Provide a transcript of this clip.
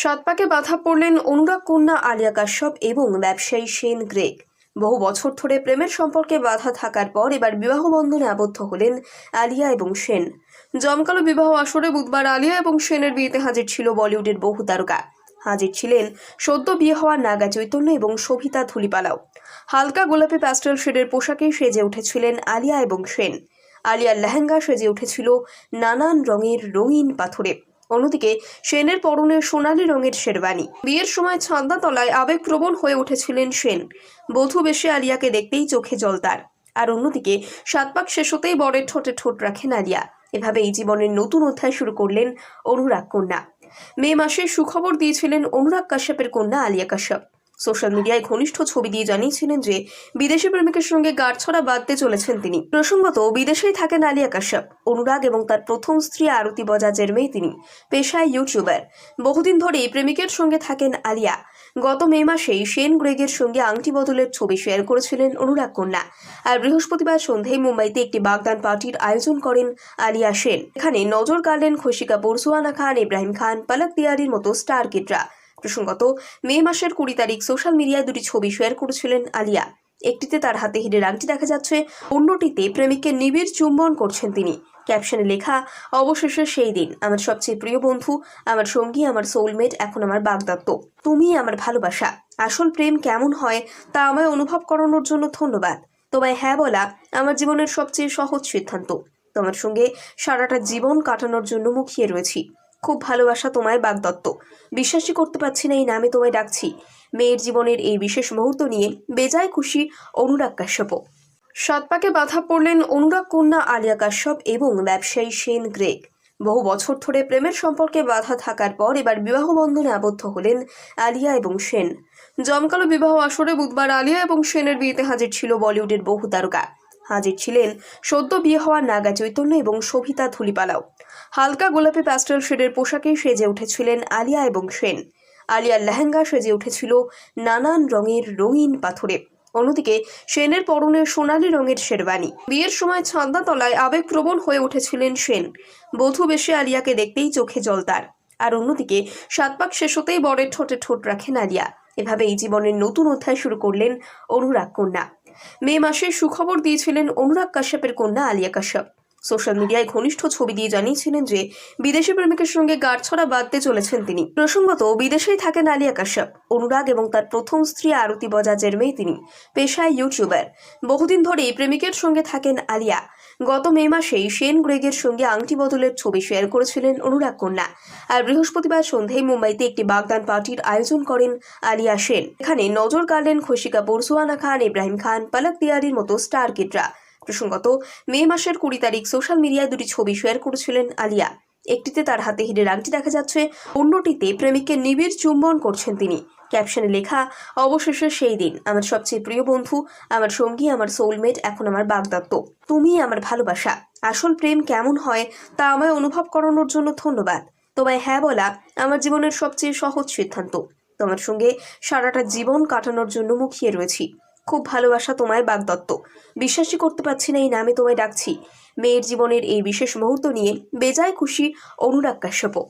সাত পাকে বাধা পড়লেন অনুরাগ কন্যা, আলিয়া কাশ্যপ এবং ব্যবসায়ী সেন গ্রেগ। বহু বছর ধরে প্রেমের সম্পর্কে বাধা থাকার পর এবার বিবাহ বন্ধনে আবদ্ধ হলেন আলিয়া এবং সেন। জমকালো বিবাহ আসরে বুধবার আলিয়া এবং সেনের বিয়েতে হাজির ছিল বলিউডের বহু তারকা। হাজির ছিলেন সদ্য বিয়ে হওয়া নাগা চৈতন্য এবং শোভিতা ধুলিপালাও। হালকা গোলাপি প্যাস্টেল শেডের পোশাকে সেজে উঠেছিলেন আলিয়া এবং সেন। আলিয়ার লেহেঙ্গা সেজে উঠেছিল নানান রঙের রঙিন পাথরে। অন্যদিকে সেনের পরনে সোনালি রঙের শেরবানি বিয়ের সময় ছান্দা তলায় আবেগপ্রবণ হয়ে উঠেছিলেন সেন। বধূ বেশে আলিয়াকে দেখতেই চোখে জল তার। আর অন্যদিকে সাত পাক শেষ হতেই বরের ঠোঁটে ঠোঁট রাখেন আলিয়া। এভাবে এই জীবনের নতুন অধ্যায় শুরু করলেন অনুরাগ কন্যা। মে মাসে সুখবর দিয়েছিলেন অনুরাগ কাশ্যপের কন্যা আলিয়া কাশ্যপ। সোশ্যাল মিডিয়ায় ঘনিষ্ঠ ছবি দিয়ে জানিয়েছিলেন যে, বিদেশি প্রেমিকের সঙ্গে গাঁটছড়া বাঁধতে চলেছেন তিনি। প্রসঙ্গত, বিদেশেই থাকেন আলিয়া কাশ্যপ, অনুরাগ এবং তার প্রথম স্ত্রী আরতি বজাজের মেয়ে তিনি, পেশায় ইউটিউবার। বহুদিন ধরেই প্রেমিকের সঙ্গে থাকেন আলিয়া। গত মে মাসেই সেন গ্রেগের সঙ্গে আংটি বদলের ছবি শেয়ার করেছিলেন অনুরাগ কন্যা। আর বৃহস্পতিবার সন্ধ্যায় মুম্বাইতে একটি বাগদান পার্টির আয়োজন করেন আলিয়া সেন। এখানে নজর কাড়লেন খুশি কাপুর সুয়ানা খান, ইব্রাহিম খান, পালক দিয়ারির মতো স্টার কিডরা প্রসঙ্গত, মে মাসের কুড়ি তারিখ সোশ্যাল মিডিয়ায় দুটি ছবি শেয়ার করেছিলেন আলিয়া। একটিতে তার হাতে হিরের আংটি দেখা যাচ্ছে, অন্যটিতে প্রেমিককে নিবিড় চুম্বন করছেন তিনি। ক্যাপশনে লেখা, অবশেষে সেই দিন, আমার সবচেয়ে প্রিয় বন্ধু, আমার সঙ্গী, আমার সোলমেট এখন আমার বাগদত্ত। তুমি আমার ভালোবাসা। আসল প্রেম কেমন হয়, তা আমায় অনুভব করানোর জন্য ধন্যবাদ। তোমায় হ্যাঁ বলা আমার জীবনের সবচেয়ে সহজ সিদ্ধান্ত। তোমার সঙ্গে সারাটা জীবন কাটানোর জন্য মুখিয়ে রয়েছি। খুব ভালোবাসা তোমায় বাগদত্ত। বিশ্বাসই করতে পারছি না এই নামে তোমায় ডাকছি। মেয়ের জীবনের এই বিশেষ মুহূর্ত নিয়ে বেজায় খুশি অনুরাগ কাশ্যপও সাত পাকে বাধা পড়লেন অনুরাগ কন্যা আলিয়া কাশ্যপ এবং ব্যবসায়ী সেন গ্রেগ। বহু বছর ধরে প্রেমের সম্পর্কে বাধা থাকার পর এবার বিবাহ বন্ধনে আবদ্ধ হলেন আলিয়া এবং সেন। জমকালো বিবাহ আসরে বুধবার আলিয়া এবং সেনের বিয়েতে হাজির ছিল বলিউডের বহু তারকা। হাজির ছিলেন সদ্য বিয়ে হওয়া নাগা চৈতন্য এবং শোভিতা ধুলিপালাও। হালকা গোলাপি প্যাস্টেল শেডের পোশাকে সেজে উঠেছিলেন আলিয়া এবং সেন। আলিয়ার লেহেঙ্গা সেজে উঠেছিল নানান রঙের রঙিন পাথরে। অন্যদিকে, সেনের পরনে সোনালি রঙের শেরবানি বিয়ের সময় ছান্দা তলায় আবেগপ্রবণ হয়ে উঠেছিলেন সেন। বধূ বেশে আলিয়াকে দেখতেই চোখে জল তার। আর অন্যদিকে, সাত পাক শেষ হতেই বরের ঠোঁটে ঠোঁট রাখেন আলিয়া। এভাবেই জীবনের নতুন অধ্যায় শুরু করলেন অনুরাগ কন্যা। মে মাসে সুখবর দিয়েছিলেন অনুরাগ কাশ্যপের কন্যা আলিয়া কাশ্যপ। সোশ্যাল মিডিয়ায় ঘনিষ্ঠ ছবি দিয়ে জানিয়েছিলেন যে, বিদেশি প্রেমিকের সঙ্গে গাড়ছড়া বাঁধতে চলেছেন তিনি। প্রসঙ্গত, বিদেশেই থাকেন আলিয়া কাশ্যপ। অনুরাগ এবং তার প্রথম স্ত্রী আরতি বজাজের মেয়ে তিনি, পেশায় ইউটিউবার। বহুদিন ধরেই প্রেমিকের সঙ্গে থাকেন আলিয়া। গত মে মাসেই সেন গ্রেগের সঙ্গে আংটি বদলের ছবি শেয়ার করেছিলেন অনুরাগ কন্যা। আর বৃহস্পতিবার সন্ধ্যায় মুম্বাইতে একটি বাগদান পার্টির আয়োজন করেন আলিয়া সেন। এখানে নজর কাড়লেন খুশি কাপুর সুয়ানা খান, ইব্রাহিম খান, পালক দিয়ারির মতো স্টার কিডরা প্রসঙ্গত, মে মাসের কুড়ি তারিখ সোশ্যাল মিডিয়ায় দুটি ছবি শেয়ার করেছিলেন আলিয়া। একটিতে তার হাতে হিরের আংটি দেখা যাচ্ছে, অন্যটিতে প্রেমিককে নিবিড় চুম্বন করছেন তিনি। ক্যাপশনে লেখা, অবশেষে সেই দিন, আমার সবচেয়ে প্রিয় বন্ধু, আমার সঙ্গী, আমার সোলমেট এখন আমার বাগদত্ত তুমি আমার ভালোবাসা। আসল প্রেম কেমন হয়, তা আমায় অনুভব করানোর জন্য ধন্যবাদ। তোমায় হ্যাঁ বলা আমার জীবনের সবচেয়ে সহজ সিদ্ধান্ত। তোমার সঙ্গে সারাটা জীবন কাটানোর জন্য মুখিয়ে রয়েছি। খুব ভালোবাসা তোমায় বাগদত্ত বিশ্বাসই করতে পারছি না এই নামে তোমায় ডাকছি। মেয়ের জীবনের এই বিশেষ মুহূর্ত নিয়ে বেজায় খুশি অনুরাগ কাশ্যপও